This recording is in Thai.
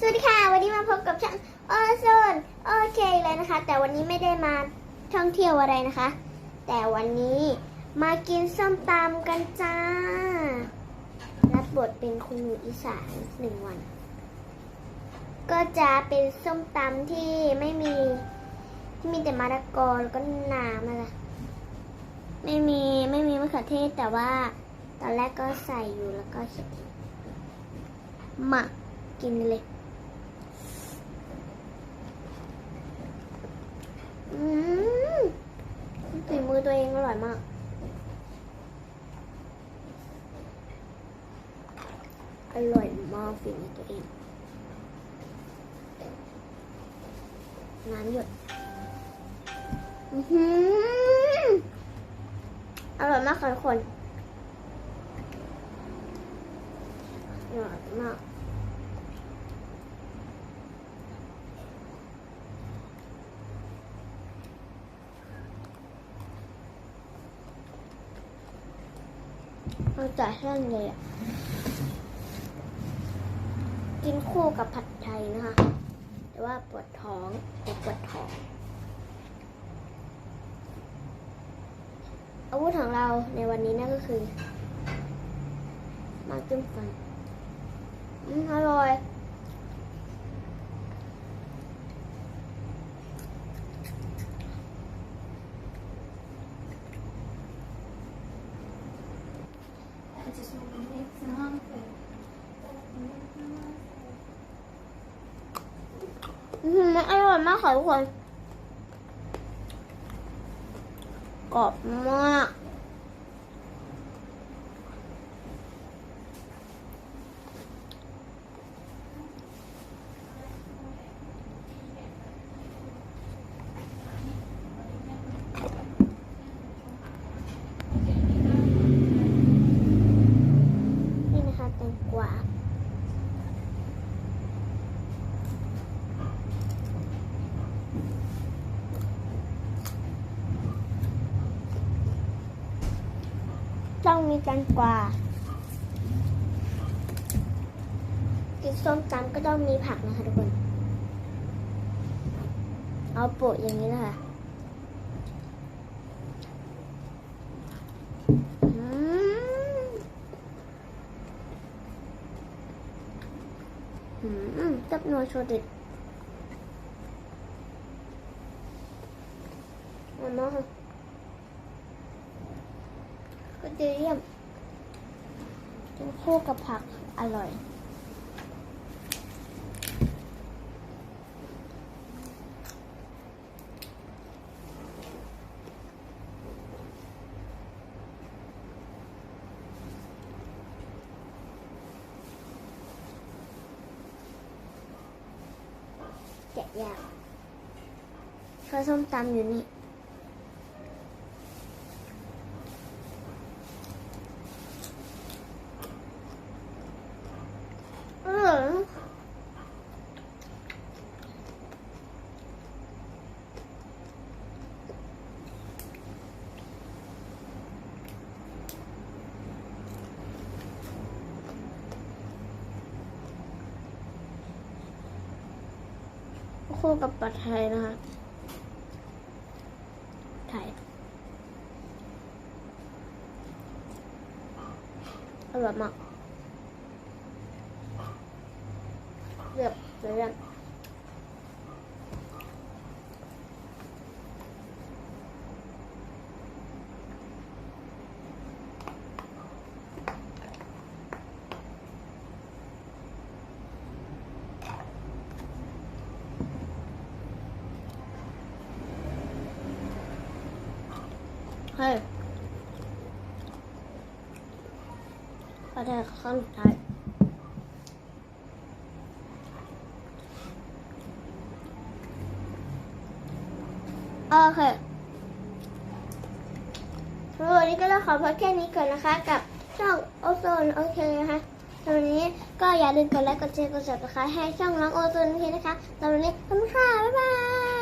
สวัสดีค่ะ วันนี้มาพบกับช่างโอโซนโอเคเลยนะคะ แต่วันนี้ไม่ได้มาท่องเที่ยวอะไรนะคะ แต่วันนี้มากินส้มตำกันจ้า รับบทเป็นคุณหนูอีสานหนึ่งวัน ก็จะเป็นส้มตำที่ไม่มีที่มีแต่มะละกอแล้วก็น้ำอะไรไม่มีไม่มีมะเขือเทศแต่ว่าตอนแรกก็ใส่อยู่แล้วก็เขียนทิ้งมากินเลย อืมฝีมือตัวเองอร่อยมาก อร่อยมากฝีมือตัวเอง น้ำหยด อือหืออร่อยมากค่ะทุกคนอร่อยมาก เอาจ่ายแห้งเลยอะ กินคู่กับผัดไทยนะคะ แต่ว่าปวดท้องปวดปวดท้องอาวุธของเราในวันนี้นั่นก็คือ มาจิ้มฟันอืมอร่อย มมันอร่อยมากค่ะทุกคนกรอบมาก นี่นะคะแตงกวา ต้องมีแตงกวากินส้มตำก็ต้องมีผักนะคะทุกคน เอาโปะอย่างนี้นะคะอืมอืมจับนัวโชด็ดเอามาค่ะ ก็จะเยี่ยมกินคู่กับผักอร่อย แกะยากข้าส้มตำอยู่นี่ อร่อย คู่กับปลาไทยนะคะไทยอร่อยมากเรียบเรียบ เฮ้ยก็ได้ข้างสุดท้ายโอเควันนี้ก็ต้องขอพอแค่นี้ก่อนนะคะ กับช่องโอโซนโอเคนะคะตอนนี้ก็อย่าลืมกดไลค์กดแชร์กด subscribe ให้ช่องน้องโอโซนโอเคนะคะตอนนี้ขอบคุณค่ะบ๊ายบาย